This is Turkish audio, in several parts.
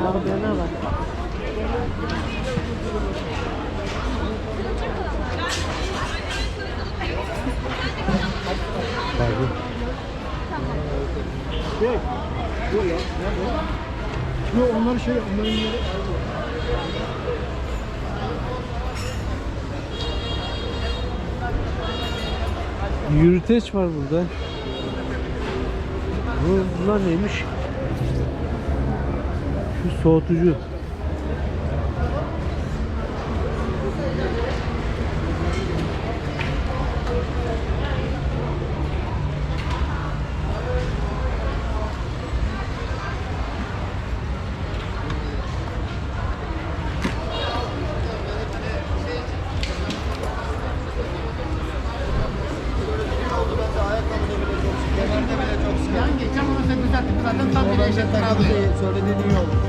almayanlar var. Pardon. Şey, dur ya. Onları şey, onların. Yürüteç var burada. Bu, bunlar neymiş? Şu soğutucu. Geçen onu sen düzelttin zaten tam bir eşitler alıyor. Söylediğin iyi oldu.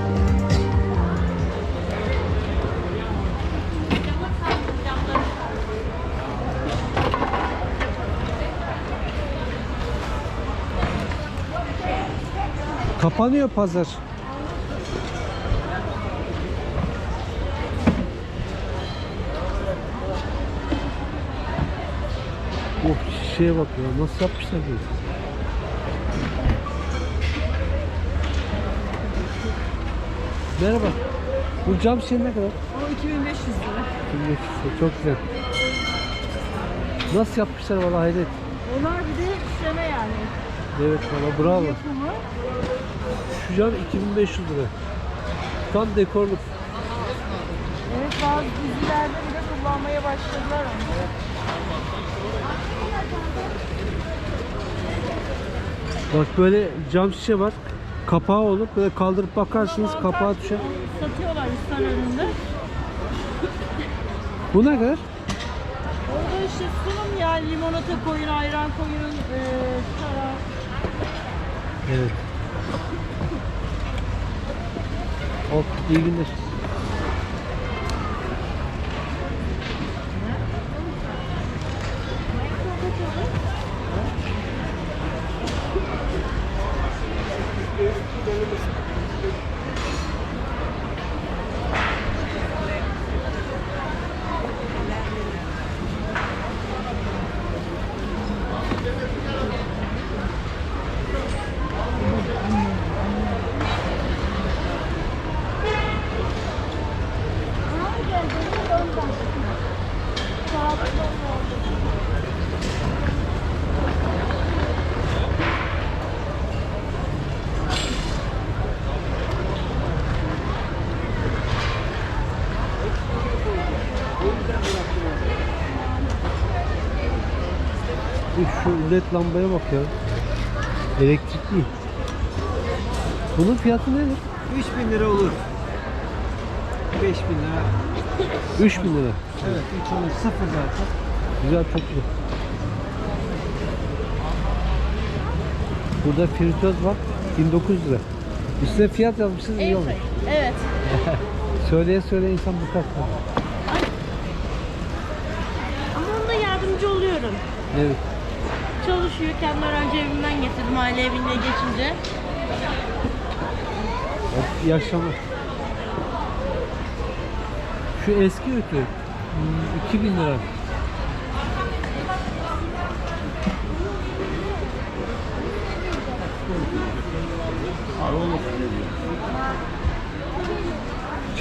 Kapanıyor pazar. Oh şişeye bak ya nasıl yapmışlar bunu? Merhaba. Bu cam şey ne kadar? O 2500 lira. 2500 lira. Çok güzel. Nasıl yapmışlar valla hayret. Onlar bir de işleme yani. Evet valla bravo. Yapımı. Şu cam 2500 lira. Tam dekorluk. Evet bazı dizilerde bile kullanmaya başladılar onu. Bak böyle cam şişe var. Kapağı olup böyle kaldırıp bakarsınız kapağı düşer. Satıyorlar üstten önünde. Bu ne kadar? Orada işte sunum ya limonata koyun, ayran koyun, e. Evet. Hop iyi günler. Bir Şu led lambaya bak ya. Elektrikli. Bunun fiyatı nedir? 3000 lira olur. 5000 lira. 3000 lira. Evet, 3 olur. Sıfır zaten. Güzel çok güzel. Burada fritöz var. 1900 lira. Üstüne fiyat yazmışsınız iyi olmuş. Evet. Söyleye söyleye insan bıkar. Ama onda yardımcı oluyorum. Evet. Çalışıyor. Kendi öğrenci evinden getirdim aile evine geçince. Hop, İyi akşamlar. Şu eski ütü. hmm, 2000 lira.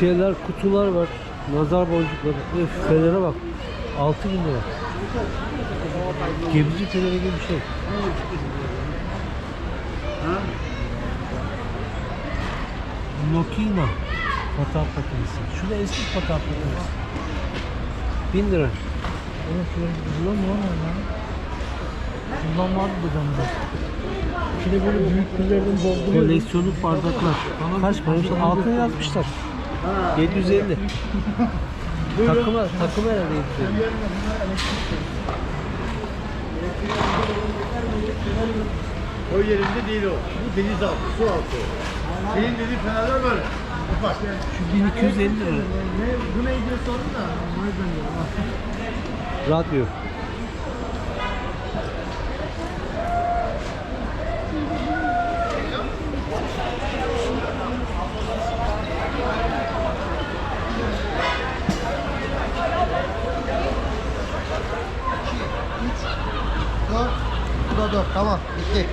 Şeyler, kutular var. Nazar boncukları. Öf, fenere bak. 6000 lira. Gemici feneri gibi bir şey. Nokina fotoğraf makinesi. Şu da eski fotoğraf makinesi. 1000 lira. Bundan mı var ya? Bundan var mı bende? Şimdi böyle büyük pillerden dolduruyorum. Koleksiyonluk bardaklar. Kaç para? Altına yazmışlar. 750. takıma, takıma herhalde 750. O yerinde değil o. Bu deniz altı, su altı. Senin dediğin fenerler böyle. Ufak. Şu 1250 lira. Ne, bu neydi sorun da. Ya? Musunuz?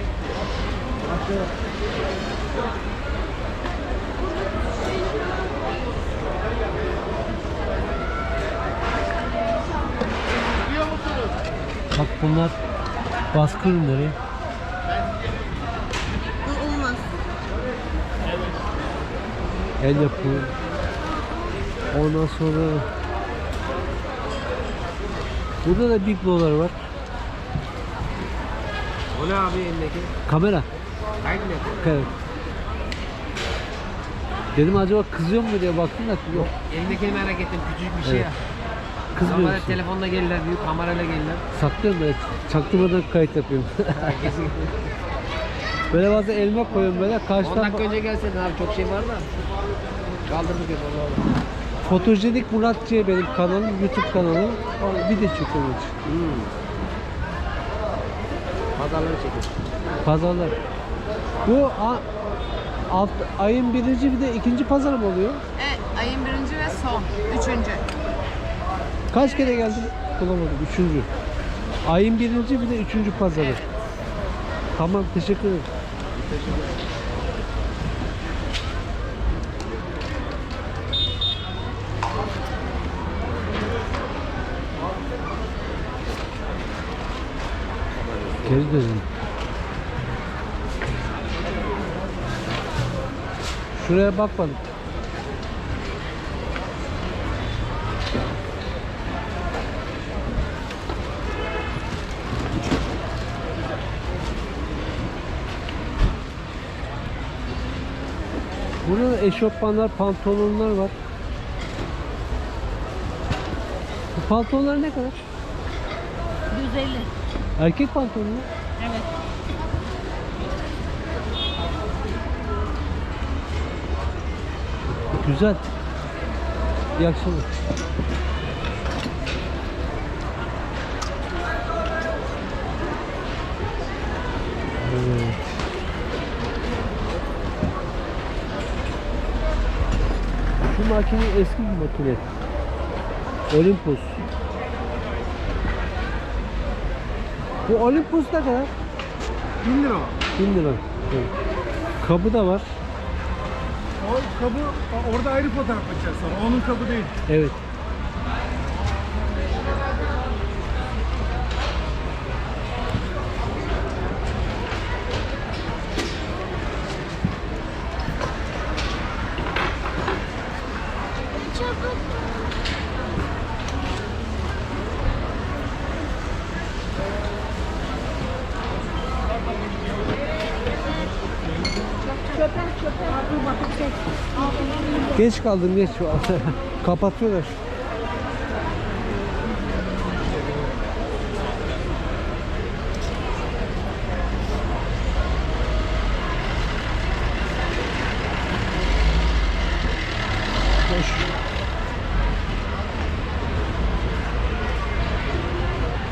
Bak bunlar baskı ürünleri. Bu olmaz. El yapımı. Ondan sonra Burada da biblolar var. O ne abi elindeki? Kamera. Aynı. Evet. Dedim acaba kızıyor mu diye baktım da yok. Elindekini merak ettim. Küçük bir şey Evet. ya. Kızmıyor Normalde musun? telefonla gelirler, büyük kamerayla gelirler. Saklıyorum böyle. Çaktırmadan kayıt yapıyorum. Kesin. böyle bazen elma koyuyorum böyle 10 karşıdan dakika önce gelseydin abi çok şey var da. Kaldırdık hep onu. Fotojenik Murat diye benim kanalım, YouTube kanalı. Orada video çekiyorum. Hmm. Pazarları çekin. Pazarlar. Bu a- alt, ayın birinci bir de ikinci pazar mı oluyor? Evet, ayın birinci ve son. Üçüncü. Kaç kere geldin? Bulamadım. Üçüncü. Ayın birinci bir de üçüncü pazarı. Tamam teşekkür ederim. Geri dönün. Şuraya bakmadım. Burada da eşofmanlar, pantolonlar var. Bu pantolonlar ne kadar? 150. Erkek pantolonu mu? Evet. Güzel. İyi akşamlar. Evet. Şu makine eski bir makine. Olympus. Bu Olympus ne kadar? 1000 lira o. 1000 lira. Evet. Kabı da var. O kabı orada ayrı fotoğraf açacağız sonra. Onun kabı değil. Evet. Geç kaldım geç. Kapatıyorlar.